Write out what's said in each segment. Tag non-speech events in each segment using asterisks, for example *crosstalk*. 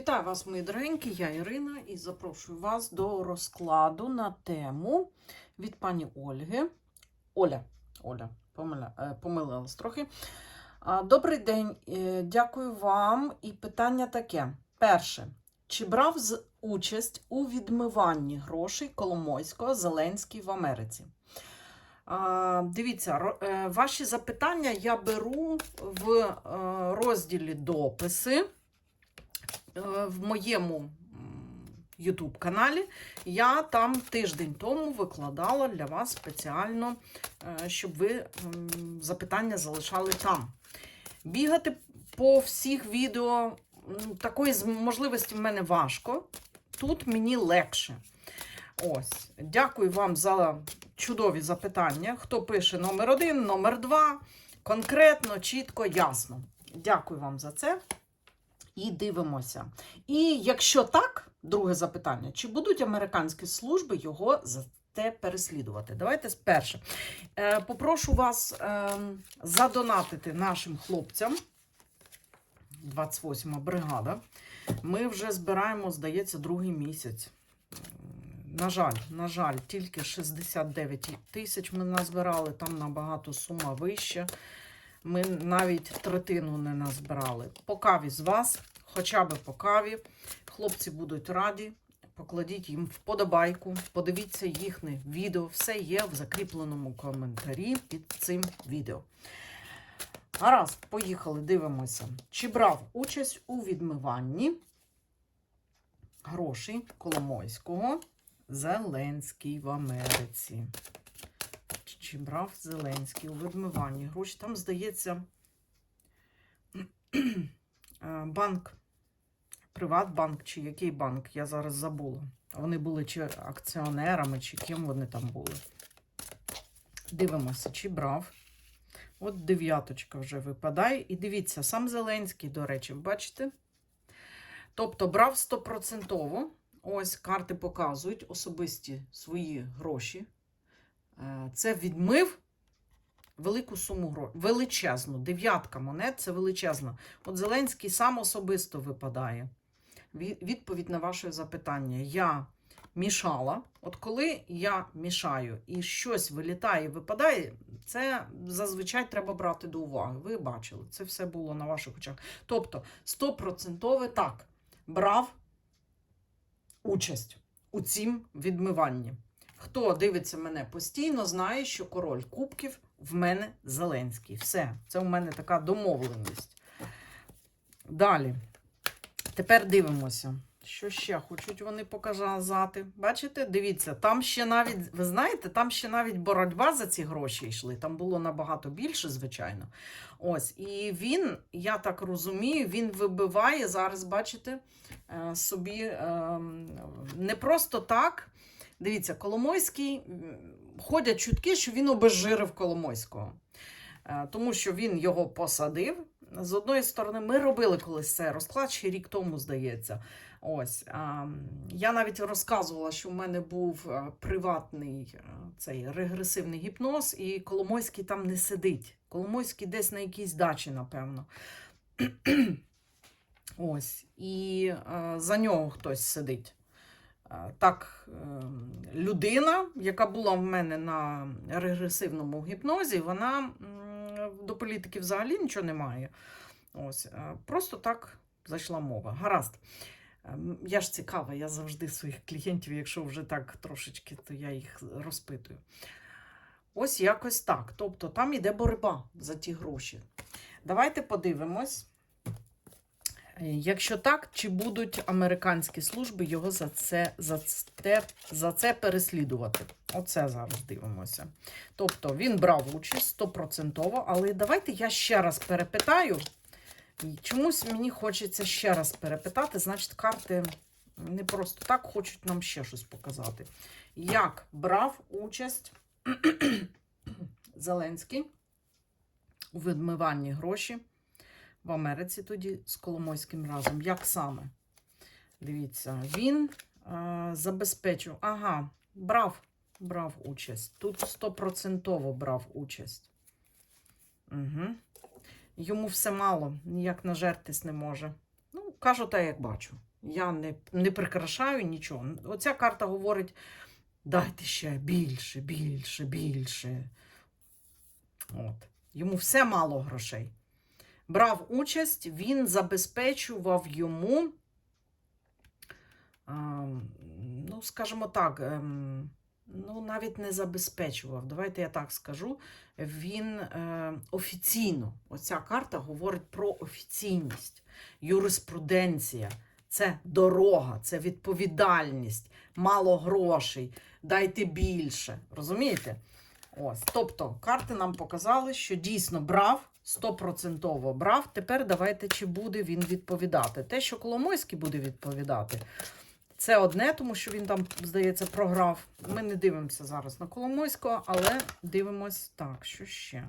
Вітаю вас, мої дорогенькі, я Ірина і запрошую вас до розкладу на тему від пані Ольги. Оля, Оля, е, помилилась трохи. Добрий день, е, дякую вам. І питання таке: перше. Чи брав участь у відмиванні грошей Коломойського Зеленський в Америці? Дивіться, е, ваші запитання я беру в розділі дописи в моєму YouTube каналі. Я там тиждень тому викладала для вас спеціально, е, щоб ви запитання залишали там. Бігати по всіх відео такої можливості в мене важко. Тут мені легше. Ось, дякую вам за чудові запитання. Хто пише номер один, номер два. Конкретно, чітко, ясно. Дякую вам за це. І дивимося. І якщо так, друге запитання: чи будуть американські служби його за те переслідувати? Давайте спершу. Е, попрошу вас е, задонатити нашим хлопцям. 28 бригада. Ми вже збираємо, здається, другий місяць. На жаль, на жаль, тільки 69 тисяч ми назбирали, там набагато сума вища. Ми навіть третину не назбирали. По з вас, хоча б по каві. Хлопці будуть раді. Покладіть їм вподобайку, подивіться їхнє відео. Все є в закріпленому коментарі під цим відео. Гаразд, поїхали, дивимося. Чи брав участь у відмиванні грошей Коломойського Зеленський в Америці? Чи брав Зеленський у відмиванні гроші? Там, здається, *clears throat* е, банк, Приватбанк чи який банк, я зараз забула. Вони були чи акціонерами, чи ким вони там були. Дивимося, чи брав. От дев'яточка вже випадає. І дивіться, сам Зеленський, до речі, бачите? Тобто брав стопроцентово. Ось карти показують особисті свої гроші. Е, Це відмив велику суму грошей. Величезну. Дев'ятка монет це величезно. От Зеленський сам особисто випадає. Ві- Відповідь на ваше запитання. Я мішала. От коли я мішаю і щось вилітає і випадає, це зазвичай треба брати до уваги. Ви бачили, це все було на ваших очах. Тобто, стопроцентове так, брав участь у цім відмиванні. Хто дивиться мене постійно, знає, що король кубків в мене Зеленський. Все, це у мене така домовленість. Далі. Тепер дивимося. Що ще хочуть вони показати? Бачите, дивіться, там ще навіть, ви знаєте, там ще навіть боротьба за ці гроші йшли. Там було набагато більше, звичайно. Ось, і він, я так розумію, він вибиває зараз, бачите, е, собі ем, не просто так. Дивіться, Коломойський ходять чутки, що він обезжирив Коломойського, Е, тому що він його посадив. З одної сторони, ми робили колись це розклад ще рік тому, здається. Ось я навіть розказувала, що в мене був е, приватний е, цей регресивний гіпноз, і Коломойський там не сидить. Коломойський десь на якійсь дачі, напевно. *clears throat* Ось, і е, за нього хтось сидить. Так, е, людина, яка була в мене на регресивному гіпнозі, вона до політики взагалі нічого немає. Ось, е, просто так зайшла мова. Гаразд. Ем, Я ж цікава, я завжди своїх клієнтів, якщо вже так трошечки, то я їх розпитую. Ось якось так. Тобто там іде боротьба за ті гроші. Давайте подивимось. Якщо так, чи будуть американські служби його за це, за це, за це переслідувати? Оце зараз дивимося. Тобто він брав участь стопроцентово, але давайте я ще раз перепитаю. Чомусь мені хочеться ще раз перепитати, значить, карти не просто так хочуть нам ще щось показати. Як брав участь *clears throat* Зеленський у відмиванні гроші в Америці тоді з Коломойським разом? Як саме? Дивіться, він е, забезпечив. Ага, брав, брав участь. Тут стопроцентово брав участь. Угу. Йому все мало, ніяк нажертись не може. Ну, кажу так, як бачу. Я не, не прикрашаю нічого. Оця карта говорить: дайте ще більше, більше, більше. От. Йому все мало грошей. Брав участь, він забезпечував йому, ну, скажімо так, ем, ну, навіть не забезпечував. Давайте я так скажу. Він е, офіційно, оця карта говорить про офіційність, юриспруденція. Це дорога, це відповідальність, мало грошей, дайте більше. Розумієте? Ось. Тобто, карти нам показали, що дійсно брав, стопроцентово брав. Тепер давайте, чи буде він відповідати. Те, що Коломойський буде відповідати, це одне, тому що він там, здається, програв. Ми не дивимося зараз на Коломойського, але дивимось так, що ще.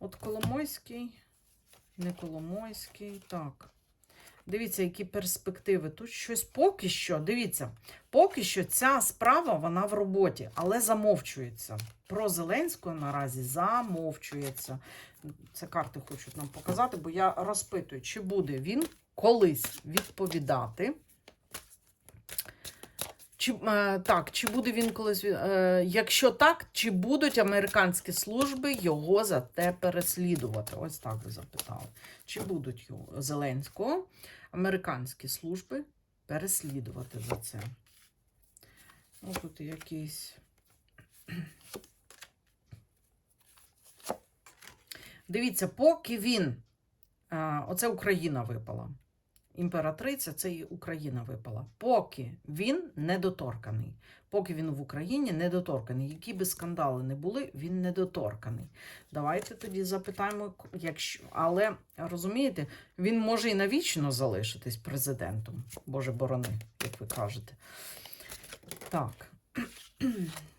От Коломойський, не Коломойський, так. Дивіться, які перспективи. Тут щось поки що, дивіться, поки що ця справа вона в роботі, але замовчується. Про Зеленського наразі замовчується. Це карти хочуть нам показати, бо я розпитую, чи буде він колись відповідати. Чи, е, так, чи буде він колись. Е, якщо так, чи будуть американські служби його за те переслідувати? Ось так ви запитали. Чи будуть його Зеленського американські служби переслідувати за це? Ось тут якийсь. Дивіться, поки він. е, Оце Україна випала. Імператриця це і Україна випала. Поки він недоторканий. Поки він в Україні недоторканий. Які би скандали не були, він недоторканий. Давайте тоді запитаємо, якщо. Але розумієте, він може і навічно залишитись президентом. Боже борони, як ви кажете. Так. *clears throat*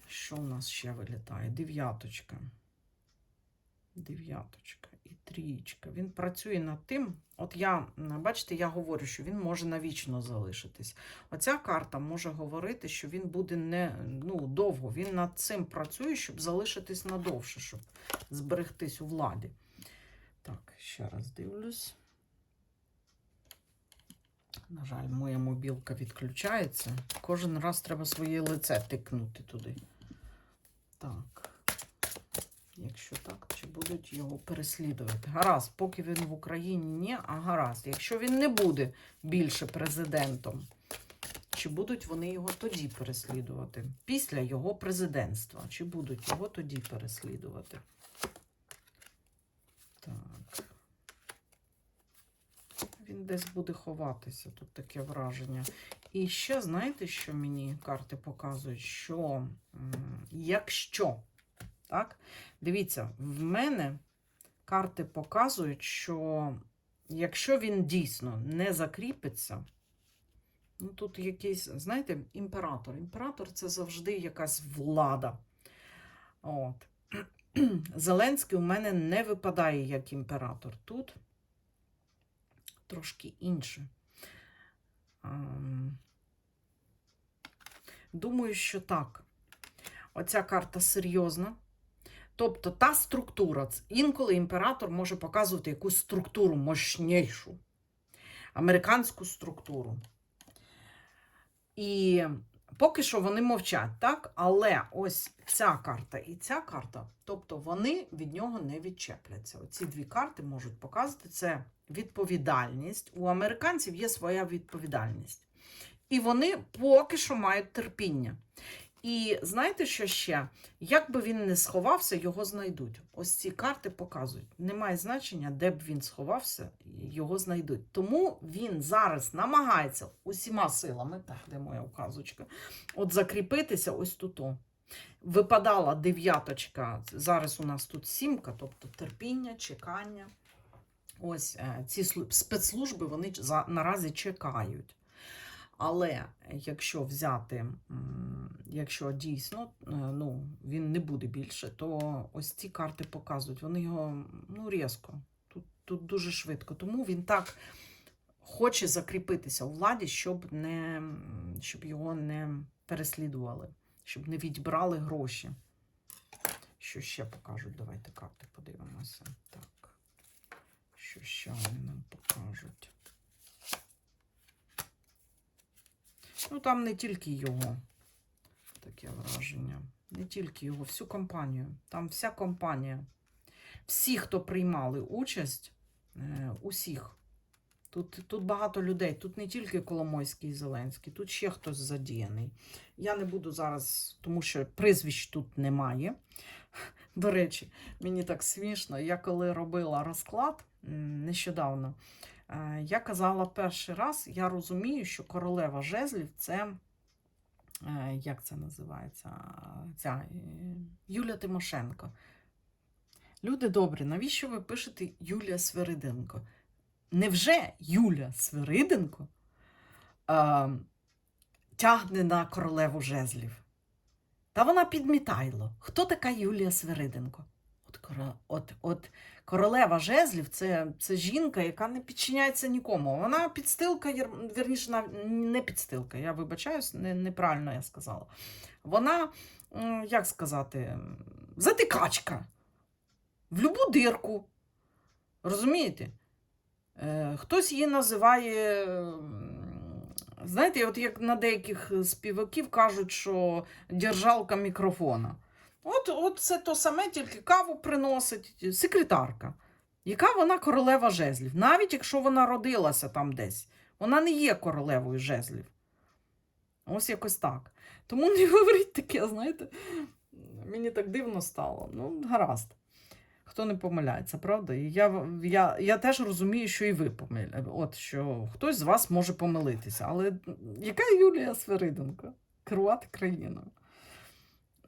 Що у нас ще вилітає? Дев'яточка. Дев'яточка і трієчка. Він працює над тим. От я, бачите, я говорю, що він може навічно залишитись. Оця карта може говорити, що він буде не ну, довго. Він над цим працює, щоб залишитись надовше, щоб зберегтись у владі. Так, ще раз дивлюсь. На жаль, моя мобілка відключається. Кожен раз треба своє лице тикнути туди. Так. Будуть його переслідувати? Гаразд, поки він в Україні ні, а гаразд. Якщо він не буде більше президентом, чи будуть вони його тоді переслідувати? Після його президентства. Чи будуть його тоді переслідувати? Так. Він десь буде ховатися, тут таке враження. І ще знаєте, що мені карти показують? Що якщо, так, дивіться, в мене карти показують, що якщо він дійсно не закріпиться, ну тут якийсь, знаєте, імператор. Імператор це завжди якась влада. От. *clears throat* Зеленський у мене не випадає як імператор. Тут трошки інше. Думаю, що так. Оця карта серйозна. Тобто та структура, інколи імператор може показувати якусь структуру мощнішу, американську структуру. І поки що вони мовчать, так? Але ось ця карта і ця карта, тобто вони від нього не відчепляться. Оці дві карти можуть показувати це відповідальність. У американців є своя відповідальність. І вони поки що мають терпіння. І знаєте, що ще? Як би він не сховався, його знайдуть. Ось ці карти показують. Немає значення, де б він сховався, його знайдуть. Тому він зараз намагається усіма силами, так, де моя указочка, от закріпитися ось тут. Випадала дев'яточка, зараз у нас тут сімка, тобто терпіння, чекання. Ось е, ці спецслужби вони наразі чекають. Але якщо взяти, якщо дійсно е, ну, він не буде більше, то ось ці карти показують, вони його ну, різко, тут, тут дуже швидко. Тому він так хоче закріпитися у владі, щоб, не, щоб його не переслідували, щоб не відбрали гроші. Що ще покажуть? Давайте карти подивимося. Так. Що ще вони нам покажуть? Ну, там не тільки його. Таке враження. Не тільки його, всю компанію. Там вся компанія. Всі, хто приймали участь, е, усіх. Тут, тут багато людей. Тут не тільки Коломойський і Зеленський, тут ще хтось задіяний. Я не буду зараз, тому що прізвищ тут немає. До речі, мені так смішно. Я коли робила розклад нещодавно, я казала перший раз, я розумію, що королева жезлів це. е, Як це називається? Ця е, Юля Тимошенко. Люди добрі, навіщо ви пишете Юлія Свириденко? Невже Юля Свириденко е, тягне на королеву жезлів? Та вона підмітайло. Хто така Юлія Свириденко? От, от, королева жезлів це, це жінка, яка не підчиняється нікому. Вона підстилка, вірніше, не підстилка, я вибачаюсь, не, неправильно я сказала. Вона, як сказати, затикачка. В любу дирку. Розумієте? Е, Хтось її називає. Знаєте, от як на деяких співаків кажуть, що держалка мікрофона. От, от це то саме, тільки каву приносить секретарка. Яка вона королева жезлів? Навіть якщо вона родилася там десь, вона не є королевою жезлів. Ось якось так. Тому не говоріть таке, знаєте, мені так дивно стало. Ну, гаразд. Хто не помиляється, правда? І я, я, я теж розумію, що і ви помиляєте. От що хтось з вас може помилитися. Але яка Юлія Свириденко? Керувати країною?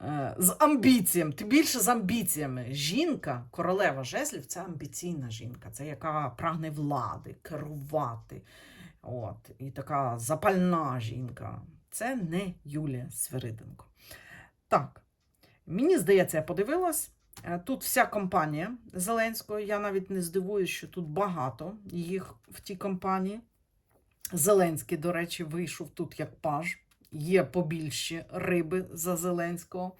Е, З амбіціями, тим більше з амбіціями. Жінка, королева жезлів, це амбіційна жінка, це яка прагне влади, керувати. От, і така запальна жінка. Це не Юлія Свириденко. Так, мені здається, я подивилась. Е, Тут вся компанія Зеленського. Я навіть не здивуюсь, що тут багато їх в тій компанії. Зеленський, до речі, вийшов тут як паж. Є побільші риби за Зеленського.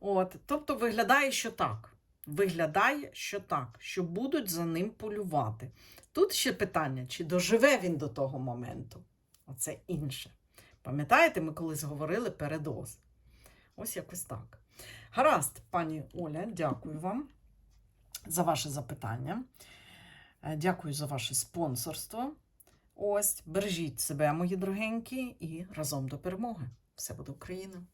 От, тобто виглядає, що так. Виглядає, що так, що будуть за ним полювати. Тут ще питання, чи доживе він до того моменту. Оце інше. Пам'ятаєте, ми колись говорили передоз. Ось якось так. Гаразд, пані Оля, дякую вам за ваше запитання. Е, Дякую за ваше спонсорство. Ось, бережіть себе, мої дорогенькі, і разом до перемоги. Все буде Україна!